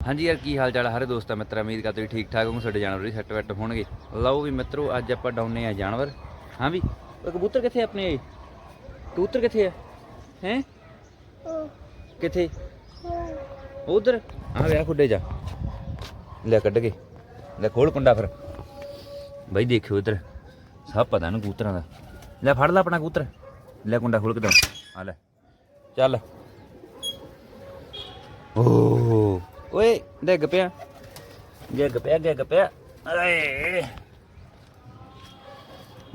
ਹਾਂਜੀ ਯਾਰ, ਕੀ ਹਾਲ ਚਾਲ ਹਰੇ ਦੋਸਤਾਂ ਮਿੱਤਰਾਂ ਉਮੀਦ ਕਰਦੇ ਠੀਕ ਠਾਕ ਹੋ ਸਾਡੇ ਜਾਨਵਰ ਵੀ ਸੈੱਟ ਵੈਟ ਹੋਣਗੇ। ਲਓ ਵੀ ਮਿੱਤਰੋ, ਅੱਜ ਆਪਾਂ ਡਾਉਨੇ ਆ ਜਾਨਵਰ। ਹਾਂ ਵੀ, ਉਹ ਕਬੂਤਰ ਕਿੱਥੇ ਆ ਆਪਣੇ? ਕਬੂਤਰ ਕਿੱਥੇ ਆ? ਹੈ? ਕਿੱਥੇ? ਉਧਰ। ਆ ਵਿਆ ਖੁੱਡੇ ਜਾ ਲੈ ਕੱਢ ਕੇ, ਲੈ ਖੋਲ ਕੁੰਡਾ ਫਿਰ। ਬਈ ਦੇਖਿਓ ਇਧਰ, ਸਭ ਪਤਾ ਨੂੰ ਕਬੂਤਰਾਂ ਦਾ। ਲੈ ਫੜ ਲੈ ਆਪਣਾ ਕਬੂਤਰ। ਲੈ ਕੁੰਡਾ ਖੋਲ ਕੇ ਦਮ ਆ ਲੈ, ਚੱਲ। ਓ ਡਿੱਗ ਪਿਆ। ਡਿੱਗ ਪਿਆ ਡਿੱਗ ਪਿਆ। ਏ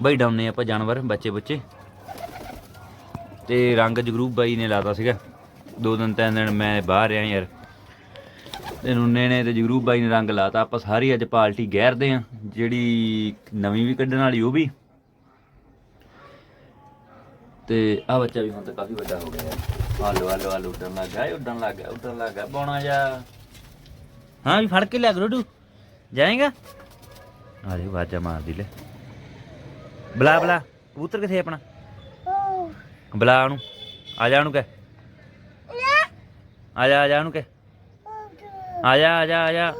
ਬਈ ਡਾਉਨੇ ਆਪਾਂ ਜਾਨਵਰ, ਬੱਚੇ ਬੱਚੇ। ਤੇ ਰੰਗ ਜਗਰੂਪ ਬਾਈ ਨੇ ਲਾਤਾ ਸੀਗਾ। ਦੋ ਦਿਨ, ਤਿੰਨ ਦਿਨ ਮੈਂ ਬਾਹਰ ਰਿਹਾ ਯਾਰ। ਤੇ ਨੁੰਨੇ ਨੇ ਤੇ ਜਗਰੂਪ ਬਾਈ ਨੇ ਰੰਗ ਲਾਤਾ। ਆਪਾਂ ਸਾਰੀ ਅੱਜ ਪਾਰਟੀ ਗਹਿਰਦੇ ਆ ਜਿਹੜੀ ਨਵੀਂ ਵੀ ਕੱਢਣ ਵਾਲੀ ਉਹ ਵੀ। ਤੇ ਆ ਬੱਚਾ ਵੀ ਹੁਣ ਤਾਂ ਕਾਫੀ ਵੱਡਾ ਹੋ ਗਿਆ। ਯਾਰ ਹਾਲੋ ਹਾਲੋ ਉੱਡਣ ਲੱਗ ਗਿਆ, ਇਹ ਉੱਡਣ ਲੱਗ ਗਿਆ, ਉੱਡਣ ਲੱਗ ਗਿਆ। ਬੋਣਾ ਜਾ। ਹਾਂ ਵੀ ਫੜ ਕੇ ਲਿਆ ਗਰੋਡੂ ਜਾਏਗਾ? ਆ ਦੇ ਵਾਜਾ ਮਾਰਦੀ ਲੈ। ਬਲਾ ਬਲਾ। ਕਬੂਤਰ ਕਿੱਥੇ ਆਪਣਾ? ਬਲਾ ਉਹਨੂੰ। ਆ ਜਾ ਉਹਨੂੰ ਕਹਿ। ਆ ਜਾ ਆ ਜਾ ਉਹਨੂੰ ਕਹਿ। ਆ ਜਾ ਆ ਜਾ ਆ ਜਾ।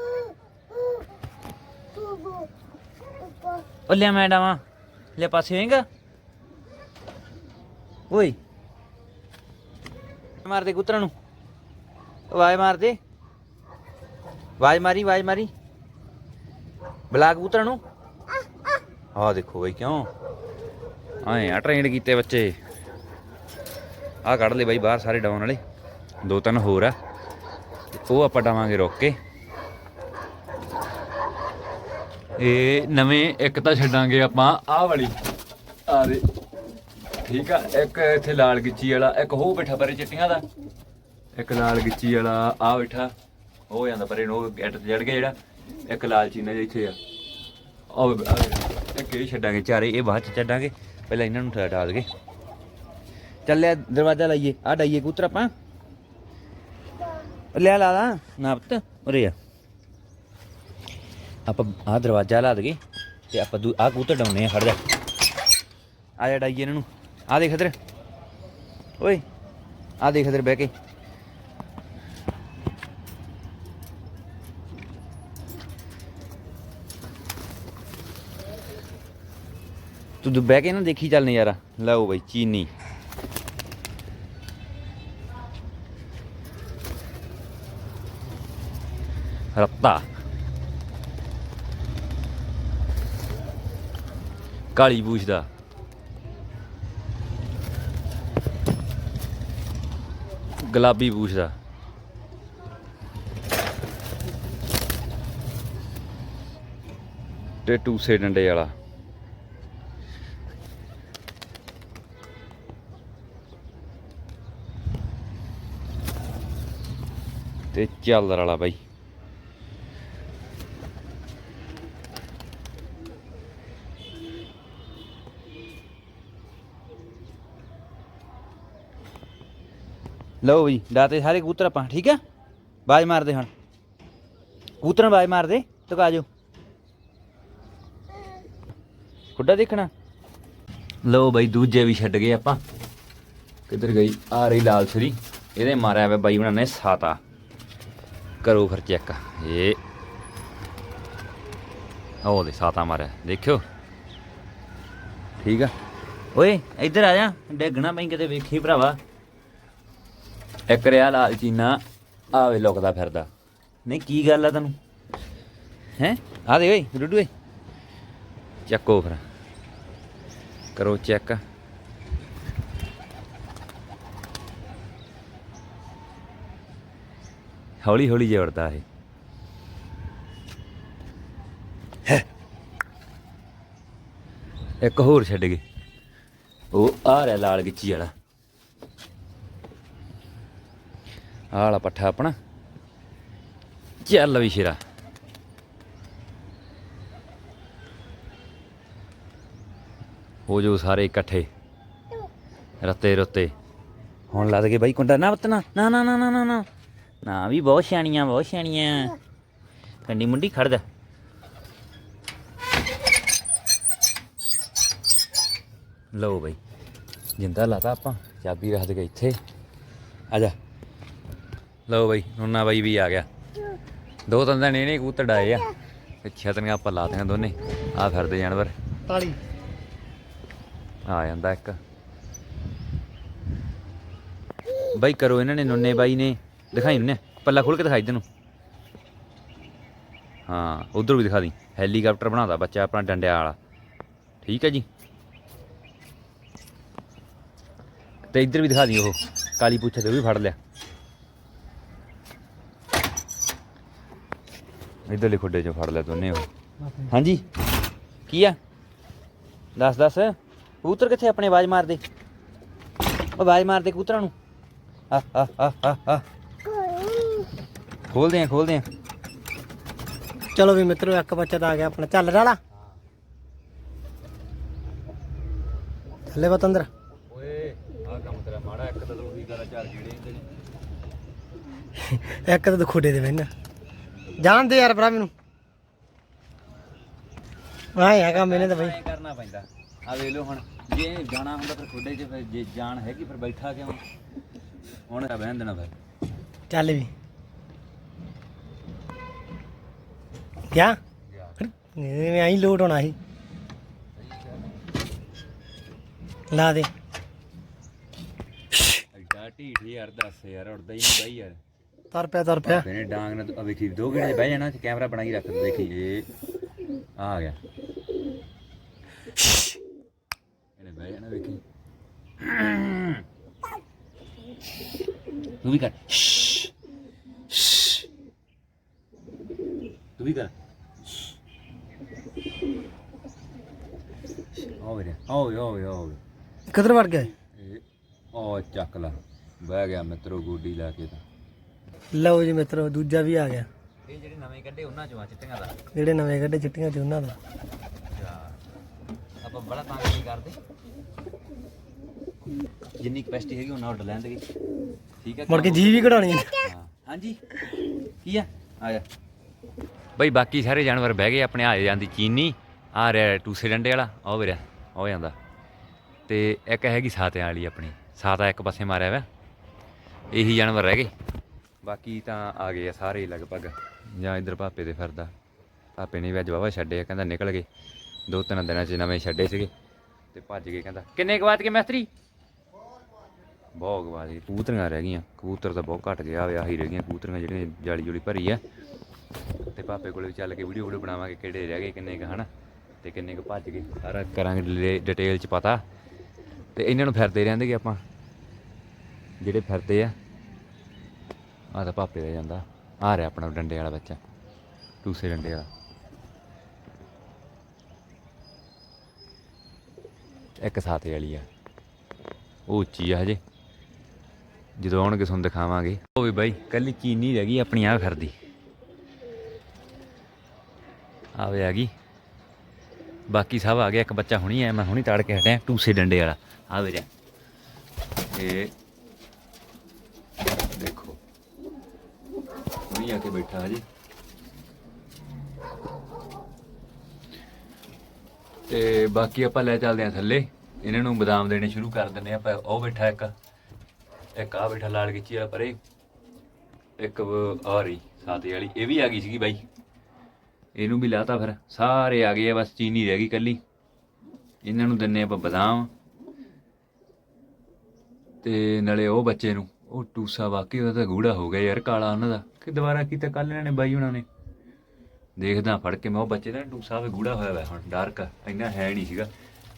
ਉਹ ਲਿਆ ਮੈਂ ਡਾਵਾਂ। ਲੈ ਪਾਸੇ ਹੋਏਗਾ? ਓਏ। ਮਾਰ ਦੇ ਕੁੱਤਰਾਂ ਨੂੰ। ਆਵਾਜ਼ ਮਾਰ ਦੇ। ਆਵਾਜ਼ ਮਾਰੀ ਆਵਾਜ਼ ਮਾਰੀ। ਬੁਲਾ ਕਬੂਤਰਾਂ ਨੂੰ? ਆਹ ਦੇਖੋ ਬਈ ਕਿਉਂ? ਆਏ ਆ ਟ੍ਰੇਨਡ ਕੀਤੇ ਬੱਚੇ। ਆਹ ਕੱਢ ਲੈ ਬਾਈ ਬਾਹਰ ਸਾਰੇ ਡਾਉਣ ਵਾਲੇ। ਦੋ ਤਿੰਨ ਹੋਰ ਆ। ਉਹ ਆਪਾਂ ਡਾਵਾਂਗੇ ਰੋਕ ਕੇ। ਇਹ ਨਵੇਂ ਇੱਕ ਤਾਂ ਛੱਡਾਂਗੇ ਆਪਾਂ, ਆਹ ਵਾਲੀ। ਆ ਠੀਕ ਆ, ਇੱਕ ਇੱਥੇ ਲਾਲ ਗਿੱਚੀ ਵਾਲਾ, ਇੱਕ ਹੋ ਬੈਠਾ ਪਰੇ ਚਿੱਟੀਆਂ ਦਾ। ਇੱਕ ਲਾਲ ਗਿੱਚੀ ਵਾਲਾ ਆ ਬੈਠਾ। ਉਹ ਜਾਂਦਾ ਪਰੇ ਨੂੰ ਉਹ ਗੈਟ ਤੇ ਚੜ ਗਿਆ ਜਿਹੜਾ, ਇੱਕ ਲਾਲਚੀ ਚੀਨਾ ਇੱਥੇ ਆ। ਉਹ ਇੱਕ ਇਹ ਛੱਡਾਂਗੇ, ਚਾਰੇ ਇਹ ਬਾਅਦ ਚ ਛੱਡਾਂਗੇ, ਪਹਿਲਾਂ ਇਹਨਾਂ ਨੂੰ ਠਾ ਡਾਲ ਕੇ। ਚੱਲਿਆ ਦਰਵਾਜ਼ਾ ਲਾਈਏ ਆ ਡਾਈਏ ਕੂਤਰ ਆਪਾਂ। ਲੈ ਲਾ ਲਾ, ਨਾ ਪੁੱਤ, ਉਰੇ ਆ। ਆਪਾਂ ਆ ਦਰਵਾਜ਼ਾ ਲਾ ਦਗੇ ਤੇ ਆਪਾਂ ਦੂ ਆ ਕੂਤਰ ਡਾਉਣੇ ਆ, ਖੜ ਜਾ। ਆ ਜਾ ਡਾਈਏ ਇਹਨਾਂ ਨੂੰ। ਆ ਦੇਖ ਇਧਰ। ਓਏ ਆ ਦੇਖ ਇਧਰ ਬਹਿ ਕੇ। ਤੂੰ ਦੂ ਬਹਿ ਕੇ ਨਾ ਦੇਖੀ ਚੱਲ ਨਜ਼ਾਰਾ। ਲਓ ਬਈ, ਚੀਨੀ। ਰੱਤਾ। ਕਾਲੀ ਬੂਛ ਦਾ। ਗੁਲਾਬੀ ਪੂਛ ਦਾ। ਤੇ ਟੂਸੇ ਡੰਡੇ ਵਾਲਾ। ਤੇ ਚੱਲਰ ਵਾਲਾ ਬਾਈ। ਲਓ ਵੀ ਡਾਤੇ ਸਾਰੇ ਕਬੂਤਰ ਆਪਾਂ, ਠੀਕ ਆ? ਬਾਜ ਮਾਰਦੇ ਹੁਣ। ਕਬੂਤਰਾਂ ਬਾਜ ਮਾਰਦੇ ਟਕਾ ਜਾਓ ਖੁੱਡਾ ਦੇਖਣਾ। ਲਓ ਬਾਈ, ਦੂਜੇ ਵੀ ਛੱਡ ਗਏ ਆਪਾਂ। ਕਿੱਧਰ ਗਈ? ਆ ਰਹੀ ਲਾਲ ਸਰੀ ਇਹਦੇ ਮਾਰਿਆ ਵੇ ਬਾਈ ਬਣਾ ਸਾਤਾ। ਕਰੋ ਫਿਰ ਚੈੱਕ। ਇਹ ਉਹ ਦੇ ਸਾਤਾ ਮਾਰਿਆ। ਦੇਖਿਓ। ਠੀਕ ਆ। ਓਏ, ਇੱਧਰ ਆ ਜਾ। ਡੇਗਣਾ ਪਈ ਕਿਤੇ ਵੇਖੀ ਭਰਾਵਾ। ਇੱਕ ਰਿਆ ਲਾਲ ਚੀਨਾ ਆਵੇ ਲੁਕਦਾ ਫਿਰਦਾ। ਨਹੀਂ, ਕੀ ਗੱਲ ਆ ਤੈਨੂੰ? ਹੈ? ਆ ਦੇ ਓਏ, ਡੁੱਡੂ ਓਏ। ਚੱਕੋ ਫਿਰ। ਕਰੋ ਚੈੱਕ। ਹੌਲੀ ਹੌਲੀ ਜਵੜਦਾ ਇਹ। ਹੈ। ਇੱਕ ਹੋਰ ਛੱਡ ਗਏ ਉਹ ਆ ਰਿਹਾ ਲਾਲ ਗਿੱਚੀ ਵਾਲਾ। ਆਹ ਵਾਲਾ ਪੱਠਾ ਆਪਣਾ। ਚੱਲ ਵੀ ਸ਼ੇਰਾ। ਹੋ ਜੋ ਸਾਰੇ ਇਕੱਠੇ। ਰੱਤੇ ਰੁੱਤੇ। ਹੁਣ ਲੱਦ ਕੇ ਬਾਈ ਕੁੰਡਾ ਨਾ ਵਤਨਾ ਨਾ ਨਾ ਨਾ ਨਾ ਨਾ। ਨਾ ਨਾ ਵੀ ਬਹੁਤ ਸਿਆਣੀਆਂ ਬਹੁਤ ਸਿਆਣੀਆਂ। ਕੰਡੀ ਮੁੰਡੀ ਖੜ ਜਾ। ਲਓ ਬਾਈ ਜਿੰਦਾ ਲਾਤਾ ਆਪਾਂ ਚਾਬੀ ਰੱਖ ਦੇ ਇੱਥੇ। ਆ ਜਾ। ਲਓ ਬਾਈ ਨੁੰਨਾ ਬਾਈ ਵੀ ਆ ਗਿਆ। ਦੋ ਤਿੰਨ ਦਿਨ ਇਹਨੇ ਕਬੂਤਰ ਡਾਏ ਆ। ਤੇ ਛਤਰੀਆਂ ਆਪਾਂ ਲਾਤੀਆਂ ਦੋਨੇ। ਆ ਫਿਰਦੇ ਜਾਨਵਰ। ਤਾਲੀ। ਆ ਜਾਂਦਾ ਇੱਕ। ਬਾਈ ਕਰੋ ਇਹਨਾਂ ਨੇ ਨੁੰਨੇ ਬਾਈ ਨੇ। ਦਿਖਾਈ ਨੁੰਨੇ ਪੱਲਾ ਖੋਲ ਕੇ ਦਿਖਾਈ ਤੈਨੂੰ ਹਾਂ, ਉਧਰ ਵੀ ਦਿਖਾ ਦੀ, ਹੈਲੀਕਾਪਟਰ ਬਣਾਦਾ ਬੱਚਾ ਆਪਣਾ ਡੰਡਿਆਂ ਵਾਲਾ। ਠੀਕ ਹੈ ਜੀ। ਤੇ ਇੱਧਰ ਵੀ ਦਿਖਾ ਦੀ ਉਹ, ਕਾਲੀ ਪੁੱਛੇ ਤੇ ਉਹ ਵੀ ਫੜ ਲਿਆ। ਇੱਧਰਲੇ ਖੁੱਡੇ ਚੋਂ ਫੜ ਲਿਆ ਦੋਨੇ ਉਹ। ਹਾਂਜੀ, ਕੀ ਆ? ਦੱਸ ਦੱਸ। ਕਬੂਤਰ ਕਿੱਥੇ ਆਪਣੇ ਆਵਾਜ਼ ਮਾਰਦੇ? ਉਹ ਆਵਾਜ਼ ਮਾਰਦੇ ਕਬੂਤਰਾਂ ਨੂੰ। ਆ ਆ ਆ ਆ ਆ ਖੋਲਦੇ ਆ ਖੋਲਦੇ ਆ ਚਲੋ ਵੀ ਮਿੱਤਰੋ ਇੱਕ ਬੱਚਾ ਤਾਂ ਆ ਗਿਆ ਆਪਣਾ। ਚੱਲ ਰਾਲਾ। ਥੱਲੇ ਬਤੰਦਰ ਓਏ ਆ ਕੰਮ ਤੇਰਾ ਮਾੜਾ ਇੱਕ ਤਾਂ ਉਹੀ ਗੱਲ ਚਾਰ ਜਿਹੜੇ ਹੁੰਦੇ ਨੇ। ਇੱਕ ਤਾਂ ਖੋਡੇ ਦੇ ਬੈਨ ਜਾਣਦੇ ਯਾਰ ਭਰਾ ਮੈਨੂੰ। ਆਹ ਹੈ ਕੰਮ ਇਹਨੇ ਤਾਂ ਬਈ। ਕਰਨਾ ਪੈਂਦਾ। ਆ ਵੇਖ ਲਓ ਹੁਣ ਜੇ ਜਾਣਾ ਹੁੰਦਾ ਫਿਰ ਖੁੱਡੇ 'ਚ ਫਿਰ ਜੇ ਜਾਣ ਹੈਗੀ ਫਿਰ ਬੈਠਾ ਕਿਉਂ? ਹੁਣ ਤਾਂ ਬਹਿਣ ਦੇਣਾ ਫਿਰ। ਚੱਲ ਵੀ। ਕਿਆ? ਇਹ ਆਈ ਲੋਡ ਹੋਣਾ ਸੀ। ਲਾ ਦੇ। ਐਡਾ ਢੀਠ ਯਾਰ ਦੱਸ ਯਾਰ ਉੜਦਾ ਹੀ ਨਹੀਂ ਬਾਈ ਯਾਰ। ਤਰ ਪਿਆ ਤਰ ਪਿਆ। ਇਹਨੇ ਡਾਂਗ ਨਾਲ ਆ ਵੇਖੀ ਦੋ 'ਚ ਬਹਿ ਜਾਣਾ ਤੇ ਕੈਮਰਾ ਬਣਾ ਕੇ ਰੱਖ ਦੇ ਦੇਖੀ ਇਹ ਆ ਗਿਆ। ਇਹਨੇ ਬਹਿ ਜਾਣਾ ਵੇਖੀ। ਤੂੰ ਵੀ ਕਰ। ਤੂੰ ਵੀ ਕਰ। ਕਿੱਧਰ ਵੜ ਗਿਆ ਇਹ? ਓ ਚੱਕ ਲਾ ਬਹਿ ਗਿਆ ਮਿੱਤਰੋ ਗੋਡੀ ਲਾ ਕੇ ਤਾਂ। ਲਓ ਜੀ ਮਿੱਤਰੋ ਦੂਜਾ ਵੀ ਆ ਗਿਆ। ਇਹ ਜਿਹੜੇ ਨਵੇਂ ਕੱਢੇ ਉਹਨਾਂ ਚੋਂ ਆ ਚਿੱਟੀਆਂ ਦਾ। ਜਿਹੜੇ ਨਵੇਂ ਕੱਢੇ ਚਿੱਟੀਆਂ ਚ ਉਹਨਾਂ ਦਾ। ਆਪਾਂ ਬੜਾ ਤੰਗ ਨਹੀਂ ਕਰਦੇ। ਜਿੰਨੀ ਕਪੈਸਿਟੀ ਹੈਗੀ ਉਹਨਾਂ ਆਰਡਰ ਲੈਂਦੇ ਠੀਕ ਹੈ ਮੁੜ ਕੇ ਜੀ ਵੀ ਕਢਾਉਣੀ ਹੈ। ਹਾਂ। ਹਾਂਜੀ ਕੀ ਆ? ਆ ਜਾ। ਬਈ ਬਾਕੀ ਸਾਰੇ ਜਾਨਵਰ ਬਹਿ ਗਏ ਆਪਣੇ ਆ ਜਾਂਦੀ ਚੀਨੀ ਆ ਰਿਹਾ ਟੂਸੇ ਡੰਡੇ ਵਾਲਾ ਉਹ ਵੀ ਰਿਹਾ ਉਹ ਜਾਂਦਾ। ਤੇ ਇੱਕ ਹੈਗੀ ਸਾਤਿਆਂ ਵਾਲੀ ਆਪਣੀ ਸਾਤਾ ਇੱਕ ਪਾਸੇ ਮਾਰਿਆ ਵਾ ਇਹੀ ਜਾਨਵਰ ਰਹਿ ਗਏ। ਬਾਕੀ ਤਾਂ ਆ ਗਏ ਆ ਸਾਰੇ ਹੀ ਲਗਭਗ ਜਾਂ ਇਧਰ ਭਾਪੇ ਦੇ ਫਿਰਦਾ। ਭਾਪੇ ਨੇ ਵੀ ਅੱਜ ਵਾਵਾ ਛੱਡੇ ਆ, ਕਹਿੰਦਾ ਨਿਕਲ ਗਏ। ਦੋ ਤਿੰਨ ਦਿਨਾਂ 'ਚ ਨਵੇਂ ਛੱਡੇ ਸੀਗੇ ਤੇ ਭੱਜ ਗਏ ਕਹਿੰਦਾ ਕਿੰਨੇ ਗਵਾਤ ਗਏ ਮਿਸਤਰੀ? ਬਹੁਤ ਗਵਾ ਗਏ ਕਬੂਤਰੀਆਂ ਰਹਿ ਗਈਆਂ ਕਬੂਤਰ ਤਾਂ ਬਹੁਤ ਘਟ ਗਿਆ ਵਿਆਹ ਹੀ ਰਹਿ ਗਈਆਂ ਕਬੂਤਰੀਆਂ ਜਿਹੜੀਆਂ ਜਾਲੀ ਜੁਲੀ ਭਰੀ ਆ। ਤੇ ਪਾਪੇ ਕੋਲੇ ਵੀ ਚੱਲ ਕੇ ਵੀਡੀਓ ਵੀਡੀਓ ਬਣਾਵਾਂਗੇ ਕਿਹੜੇ ਰਹਿ ਗਏ, ਕਿੰਨੇ ਕੁ, ਹਨਾ? ਤੇ ਕਿੰਨੇ ਕੁ ਭੱਜ ਗਏ। ਸਾਰਾ ਕਰਾਂਗੇ ਡਿਟੇਲ ਚ ਪਤਾ। ਤੇ ਇਹਨਾਂ ਨੂੰ ਫਿਰਦੇ ਰਹਿੰਦੇ ਆਪਾਂ? ਜਿਹੜੇ ਫਿਰਦੇ ਆ ਆ ਤਾਂ ਪਾਪੇ ਦਾ ਜਾਂਦਾ। ਆ ਰਿਹਾ ਆਪਣਾ ਡੰਡੇ ਵਾਲਾ ਬੱਚਾ, ਟੂਸੇ ਡੰਡੇ ਵਾਲਾ। ਇੱਕ ਸਾਥੇ ਵਾਲੀ ਆ। ਉਹ ਉੱਚੀ ਆ ਹਜੇ। ਜਦੋਂ ਆਉਣਗੇ, ਤੁਹਾਨੂੰ ਦਿਖਾਵਾਂਗੇ। ਉਹ ਵੀ ਬਾਈ, ਕੱਲੀ ਚੀਨੀ ਰਹਿ ਗਈ ਆਪਣੀ ਆ ਫਿਰਦੀ। ਆਵੇ ਆ ਗਈ। ਬਾਕੀ ਸਭ ਆ ਗਿਆ ਇੱਕ ਬੱਚਾ ਹੁਣੀ ਆਇਆ, ਮੈਂ ਹੁਣੀ ਤਾੜ ਕੇ ਹਟਿਆ, ਟੂਸੇ ਡੰਡੇ ਵਾਲਾ। ਆਵੇ ਜਾ ਇਹ ਦੇਖੋ। ਹੁਣੀ ਆ ਕੇ ਬੈਠਾ ਹਜੇ ਤੇ ਬਾਕੀ ਆਪਾਂ ਲੈ ਚੱਲਦੇ ਆ ਥੱਲੇ। ਇਹਨਾਂ ਨੂੰ ਬਦਾਮ ਦੇਣੇ ਸ਼ੁਰੂ ਕਰ ਦਿੰਦੇ ਆ, ਆਪਾਂ ਉਹ ਬੈਠਾ ਇੱਕ। ਇੱਕ ਆ ਬੈਠਾ ਲਾਲ ਗਿੱਚੀ ਵਾਲਾ ਪਰੇ। ਇੱਕ ਆ ਰਹੀ, ਸਾਤੇ ਵਾਲੀ। ਇਹ ਵੀ ਆ ਗਈ ਸੀਗੀ ਬਾਈ। ਇਹਨੂੰ ਵੀ ਲਾਤਾ ਫਿਰ। ਸਾਰੇ ਆ ਗਏ ਆ ਬਸ ਚੀਨੀ ਰਹਿ ਗਈ ਕੱਲੀ। ਇਹਨਾਂ ਨੂੰ ਦਿੰਨੇ ਆਪਾਂ ਬਦਾਮ। ਤੇ ਨਾਲੇ ਉਹ ਬੱਚੇ ਨੂੰ ਉਹ ਟੂਸਾ ਵਾਕਈ ਉਹਦਾ ਤਾਂ ਗੂੜਾ ਹੋ ਗਿਆ ਯਾਰ ਕਾਲਾ ਉਹਨਾਂ ਦਾ। ਕਿ ਦੁਬਾਰਾ ਕੀਤਾ ਕੱਲ ਇਹਨਾਂ ਨੇ ਬਾਈ ਉਹਨਾਂ ਨੇ? ਦੇਖਦਾ ਫੜ ਕੇ ਮੈਂ ਉਹ ਬੱਚੇ ਦਾ ਟੂਸਾ ਵੀ ਗੂੜਾ ਹੋਇਆ ਵਾ ਹੁਣ ਡਾਰਕ ਇੰਨਾ ਹੈ ਨਹੀਂ ਸੀਗਾ।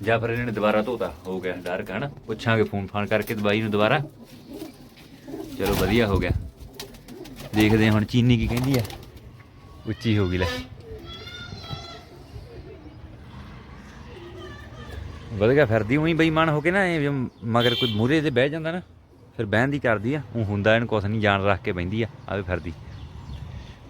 ਜਾਂ ਫਿਰ ਇਹਨਾਂ ਨੇ ਦੁਬਾਰਾ ਧੋਤਾ ਹੋ ਗਿਆ ਡਾਰਕ ਹਨਾ? ਪੁੱਛਾਂਗੇ ਫੋਨ ਫਾਨ ਕਰਕੇ ਬਾਈ ਨੂੰ ਦੁਬਾਰਾ। ਚਲੋ ਵਧੀਆ ਹੋ ਗਿਆ। ਦੇਖਦੇ ਹੁਣ ਚੀਨੀ ਕੀ ਕਹਿੰਦੀ ਆ। ਉੱਚੀ ਹੋ ਗਈ ਲੈ। ਵਧੀਆ ਫਿਰਦੀ ਉਹੀ ਬੇਈਮਾਨ ਹੋ ਕੇ ਨਾ, ਇਹ ਮਗਰ ਕੋਈ ਮੂਰੇ ਤੇ ਬਹਿ ਜਾਂਦਾ ਨਾ, ਫਿਰ ਬਹਿਣ ਦੀ ਕਰਦੀ ਆ, ਉਹ ਹੁੰਦਾ ਇਹਨੂੰ ਕੁਛ ਨਹੀਂ, ਜਾਣ ਰੱਖ ਕੇ ਬਹਿੰਦੀ ਆ ਆਵੇ ਫਿਰਦੀ।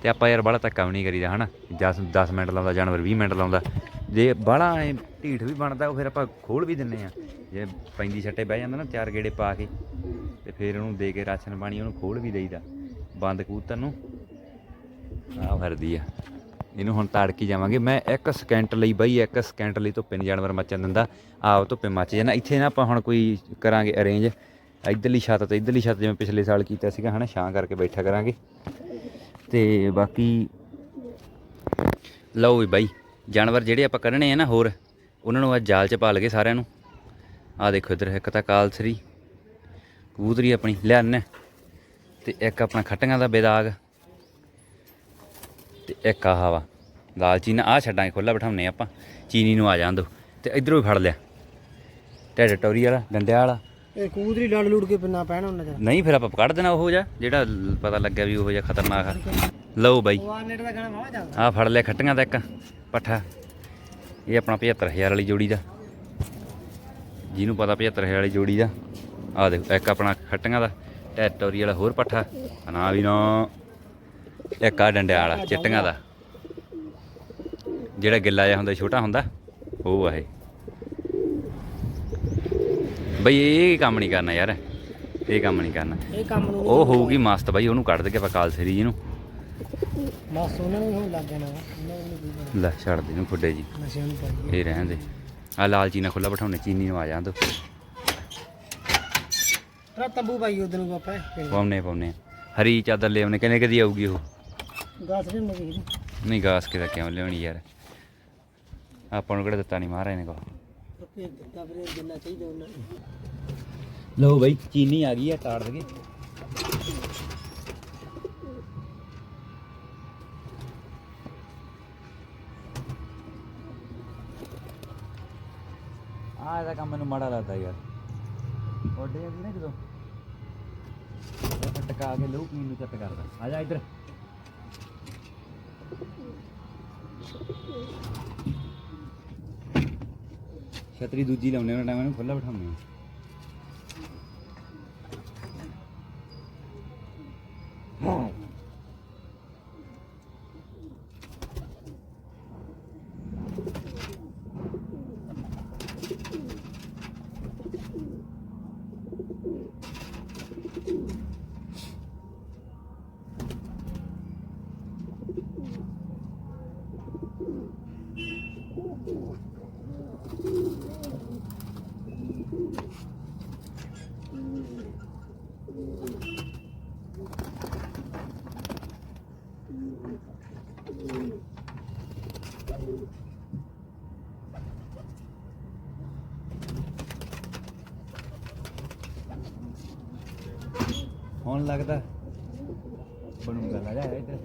ਤੇ ਆਪਾਂ ਯਾਰ ਬੜਾ ਧੱਕਾ ਵੀ ਨਹੀਂ ਕਰੀਦਾ, ਹਨਾ? 10 10 ਮਿੰਟ ਲਾਉਂਦਾ, ਜਾਨਵਰ 20 ਮਿੰਟ ਲਾਉਂਦਾ। ਜੇ ਬਾਹਲਾ ਐ ਢੀਠ ਵੀ ਬਣਦਾ, ਉਹ ਫਿਰ ਆਪਾਂ ਖੋਲ ਵੀ ਦਿੰਨੇ ਆ। ਜੇ ਪੈਂਦੀ ਛੱਟੇ ਬਹਿ ਜਾਂਦਾ ਨਾ, ਚਾਰ ਗੇੜੇ ਪਾ ਕੇ, ਤੇ ਫਿਰ ਉਹਨੂੰ ਦੇ ਕੇ ਰਾਸ਼ਨ ਪਾਣੀ ਉਹਨੂੰ ਖੋਲ ਵੀ ਦੇਈਦਾ, ਬੰਦ ਕਬੂਤਰ ਨੂੰ। ਆ ਫਿਰਦੀ ਆ। ਇਹਨੂੰ ਹੁਣ ਤਾੜ ਕੇ ਜਾਵਾਂਗੇ। ਮੈਂ ਇੱਕ ਸਕਿੰਟ ਲਈ ਬਈ, ਇੱਕ ਸਕਿੰਟ ਲਈ ਧੁੱਪੇ ਨਹੀਂ ਜਾਨਵਰ ਮੱਚਣ ਦਿੰਦਾ। ਆਪ ਧੁੱਪੇ ਮੱਚ ਜਾਣਾ। ਇੱਥੇ ਨਾ ਆਪਾਂ ਹੁਣ ਕੋਈ ਕਰਾਂਗੇ ਅਰੇਂਜ ਇਧਰਲੀ ਛੱਤ ਤੇ, ਇਧਰਲੀ ਛੱਤ ਜਿਵੇਂ ਪਿਛਲੇ ਸਾਲ ਕੀਤਾ ਸੀਗਾ, ਹਨਾ? ਛਾਂ ਕਰਕੇ ਬੈਠਾ ਕਰਾਂਗੇ। ਤੇ ਬਾਕੀ ਲਓ ਵੀ ਬਾਈ, ਜਾਨਵਰ ਜਿਹੜੇ ਆਪਾਂ ਕੱਢਣੇ ਆ ਨਾ ਹੋਰ, ਉਹਨਾਂ ਨੂੰ ਅੱਜ ਜਾਲ 'ਚ ਪਾ ਲਗੇ ਸਾਰਿਆਂ ਨੂੰ। ਆ ਦੇਖੋ ਇਧਰ, ਇੱਕ ਤਾਂ ਕਾਲਸਰੀ, ਕਬੂਤਰੀ ਆਪਣੀ ਲਿਆਨ ਤੇ ਇੱਕ ਆਪਣਾ ਖੱਟੀਆਂ ਦਾ ਬੇਦਾਗ। ਤੇ ਇੱਕ ਆਹ ਵਾ। ਲਾਲ ਚੀਨਾ ਆ ਛੱਡਾਂਗੇ ਖੁੱਲਾ ਬਿਠਾਉਨੇ ਆਪਾਂ। ਚੀਨੀ ਨੂੰ ਆ ਜਾਣ ਦੋ। ਤੇ ਇਧਰੋਂ ਵੀ ਫੜ ਲਿਆ। ਢਿੱਡ ਟੋਰੀ ਵਾਲਾ ਡੰਡਿਆਂ ਵਾਲਾ। ਇਹ ਕੂਦਰੀ ਲੜ ਲੁੜ ਕੇ ਪਿੰਨਾ ਪੈਣਾ ਉਹਨਾਂ ਦਾ। ਨਹੀਂ ਫਿਰ ਆਪਾਂ ਕੱਢ ਦੇਣਾ ਉਹ ਜਿਹਾ ਜਿਹੜਾ ਪਤਾ ਲੱਗਿਆ ਵੀ ਉਹ ਜਿਹਾ ਖਤਰਨਾਕ ਆ। ਲਓ ਬਾਈ। ਆ ਫੜ ਲਿਆ ਖੱਟੀਆਂ ਦਾ ਇੱਕ ਪੱਠਾ। ਇਹ ਆਪਣਾ 75000 ਵਾਲੀ ਜੋੜੀ ਦਾ। ਜਿਹਨੂੰ ਪਤਾ 75000 ਵਾਲੀ ਜੋੜੀ ਦਾ। ਆ ਦੇਖੋ ਇੱਕ ਆਪਣਾ ਖੱਟੀਆਂ ਦਾ। ਟੈਟੋਰੀ ਵਾਲਾ ਹੋਰ ਪੱਠਾ। ਨਾ ਵੀ ਨਾ। ਇੱਕ ਆ ਡੰਡਿਆਂ ਵਾਲਾ ਚਿੱਟੀਆਂ ਦਾ। ਜਿਹੜਾ ਗਿੱਲਾ ਜਿਹਾ ਹੁੰਦਾ ਛੋਟਾ ਹੁੰਦਾ ਉਹ ਆ ਇਹ। ਬਈ ਇਹ ਕੰਮ ਨਹੀਂ ਕਰਨਾ ਯਾਰ। ਇਹ ਕੰਮ ਨਹੀਂ ਕਰਨਾ। ਇਹ ਕੰਮ ਨੂੰ ਉਹ ਹੋਊਗੀ ਮਸਤ ਬਾਈ ਉਹਨੂੰ ਕੱਢ ਦੇ ਕੇ ਆਪਾਂ ਕਾਲਸਰੀ ਜੀ ਨੂੰ। ਬਸ ਉਹਨਾਂ ਨੂੰ ਲੱਗ ਜਾਣਾ। ਉਹਨਾਂ। ਲੈ ਛੱਡ ਦੇ ਨੂੰ ਫੁੱਡੇ ਜੀ। ਨੂੰ ਇਹ ਰਹਿਣ ਦੇ। ਆ ਲਾਲ ਚੀਨਾ ਖੁੱਲਾ ਬਿਠਾਉਣੇ ਚੀਨੀ ਨੂੰ ਆ ਜਾਂ ਦੋ ਤਰਾ ਤੰਬੂ ਪਾਈ ਉਧਰ ਨੂੰ ਪਾਪਾ ਪਾਉਨੇ ਪਾਉਨੇ ਹਰੀ ਚਾਦਰ ਲੈ ਆਉਨੇ ਕਿੰਨੇ ਕਦੀ ਆਊਗੀ ਉਹ? ਗਾਸ ਵੀ ਮਗੀ ਨਹੀਂ ਗਾਸ ਕਿਦਾ ਕਿਉਂ ਲਿਆਉਣੀ ਯਾਰ? ਆਪਾਂ ਨੂੰ ਕਿਹੜਾ ਦਿੱਤਾ ਨਹੀਂ ਮਹਾਰਾਜ ਨੇ ਕੋ ਭੇਜ ਦਿੱਤਾ ਫਿਰ ਇਹ ਜਿੰਨਾ ਚਾਹੀਦਾ ਉਹਨਾਂ ਨੂੰ। ਲਓ ਬਈ ਚੀਨੀ ਆ ਗਈ ਆ ਤਾੜ ਦਗੇ ਆ ਇਹਦਾ ਕੰਮ ਮੈਨੂੰ ਮਾੜਾ ਲੱਗਦਾ ਯਾਰ। ਉੱਡ ਜਾਂਦੀ ਨਾ ਜਦੋਂ ਟਕਾ ਕੇ ਲਹੂ ਪੀਣ ਨੂੰ ਚੱਤ ਕਰਦਾ। ਆ ਜਾ ਇੱਧਰ। ਛਤਰੀ ਦੂਜੀ ਲਾਉਣੇ ਉਹਨਾਂ ਟਾਈਮ ਨੂੰ ਖੁੱਲਾ ਬਿਠਾਉਂਦੇ ਆ। ਹੁਣ ਲੱਗਦਾ ਬਣੂਗਾ ਲਾ ਜਾ ਇੱਧਰ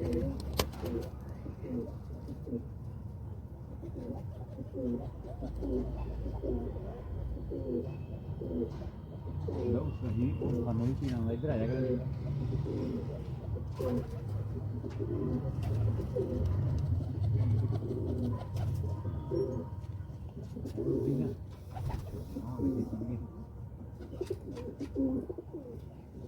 ਲਓ ਸਹੀ ਉਹ ਖਾਨੋਂ ਵੀ ਪੀਣਾ ਵਾ, ਇੱਧਰ ਆ ਜਾ ਕਰ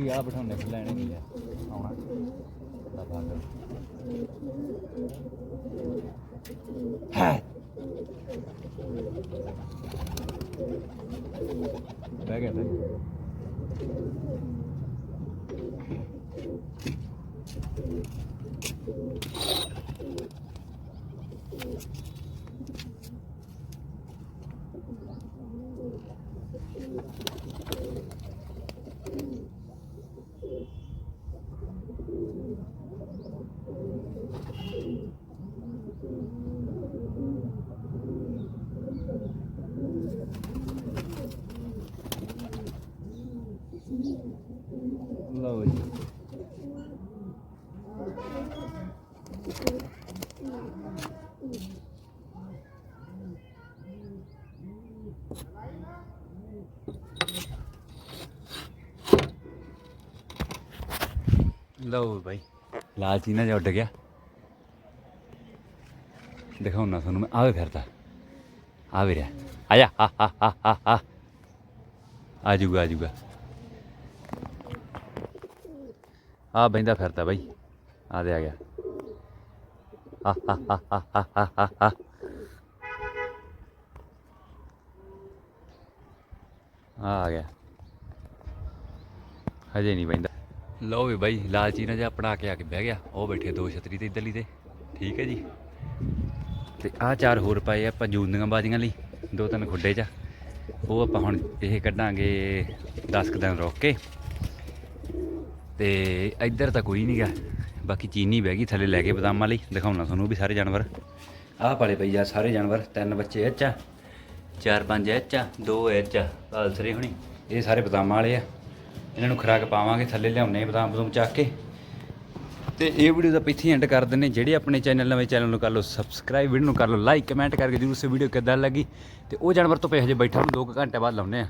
ਬਈ ਆ ਬਿਠਾਉਣੇ ਲੈਣੇ ਨਹੀਂ ਆ। ਆਉਣਾ ਦਾ ਭਾਗ ਹੈ ਬਹਿ ਗਿਆ ਬਹਿ ਗਿਆ। ਲਓ ਜੀ। ਲਓ ਭਾਈ ਲਾਲ ਚੀਨਾ ਜਿਹਾ ਉੱਡ ਗਿਆ। ਦਿਖਾਉਣਾ ਤੁਹਾਨੂੰ ਮੈਂ, ਆਵੇ ਫਿਰਦਾ। ਆਵੇ ਰਿਹਾ। ਆ ਜਾ, ਆ ਆ ਆ ਆ ਜੂਗਾ ਆ ਜੂਗਾ ਆ ਬੈਂਦਾ ਫਿਰਦਾ ਬਾਈ। ਆ ਦੇ ਆ ਗਿਆ। ਆ ਗਿਆ। ਹਜੇ ਨਹੀਂ ਬੈਂਦਾ ਲਓ ਵੀ ਬਾਈ ਲਾਲਚੀ ਨਾ ਜਿਹਾ ਆਪਣਾ ਕੇ ਆ ਕੇ ਬਹਿ ਗਿਆ। ਉਹ ਬੈਠੇ ਦੋ ਛਤਰੀ ਤੇ ਇਧਰਲੀ ਤੇ। ਠੀਕ ਹੈ ਜੀ। ਤੇ ਆ ਚਾਰ ਹੋਰ ਪਏ ਆ ਪੰਜੂਨੀਆਂ ਬਾਜ਼ੀਆਂ ਲਈ, ਦੋ ਤਿੰਨ ਖੁੱਡੇ ਚ ਉਹ ਆਪਾਂ ਹੁਣ ਇਹ ਕੱਢਾਂਗੇ 10 ਦਿਨ ਰੋਕ ਕੇ। ਤੇ ਇੱਧਰ ਤਾਂ ਕੋਈ ਨਹੀਂ ਗਿਆ ਬਾਕੀ ਚੀਨੀ ਬਹਿ ਗਈ ਥੱਲੇ ਲੈ ਕੇ ਬਦਾਮਾਂ ਲਈ। ਦਿਖਾਉਣਾ ਤੁਹਾਨੂੰ ਵੀ ਸਾਰੇ ਜਾਨਵਰ। ਆਹ ਪਾਲੇ ਪਈ ਆ ਸਾਰੇ ਜਾਨਵਰ। ਤਿੰਨ ਬੱਚੇ ਇਹ ਆ। ਚਾਰ ਪੰਜ ਇਹ ਆ। ਦੋ ਇਹ 'ਚ ਆ। ਪਾਲਸਰੇ ਹੁਣੀ। ਇਹ ਸਾਰੇ ਬਦਾਮਾਂ ਵਾਲੇ ਆ। ਇਹਨਾਂ ਨੂੰ ਖੁਰਾਕ ਪਾਵਾਂਗੇ। ਥੱਲੇ ਲਿਆਉਣੇ ਬਦਾਮ ਬਦੂਮ ਚੱਕ ਕੇ। ਤੇ ਇਹ ਵੀਡੀਓ ਦਾ ਪਿੱਛੇ ਐਂਡ ਕਰ ਦਿੰਨੇ ਜਿਹੜੇ ਆਪਣੇ ਚੈਨਲ, ਨਵੇਂ ਚੈਨਲ ਨੂੰ ਕਰ ਲਓ ਸਬਸਕ੍ਰਾਈਬ ਵੀਡੀਓ ਨੂੰ ਕਰ ਲਓ ਲਾਈਕ ਕਮੈਂਟ ਕਰਕੇ ਜਰੂਰ ਸੇ ਵੀਡੀਓ ਕਿੱਦਾਂ ਲੱਗੀ। ਤੇ ਉਹ ਜਾਨਵਰ ਤੋਂ ਪਏ ਹਜੇ ਬੈਠਾ ਨੂੰ 2 ਘੰਟੇ ਬਾਅਦ ਲਾਉਨੇ ਆ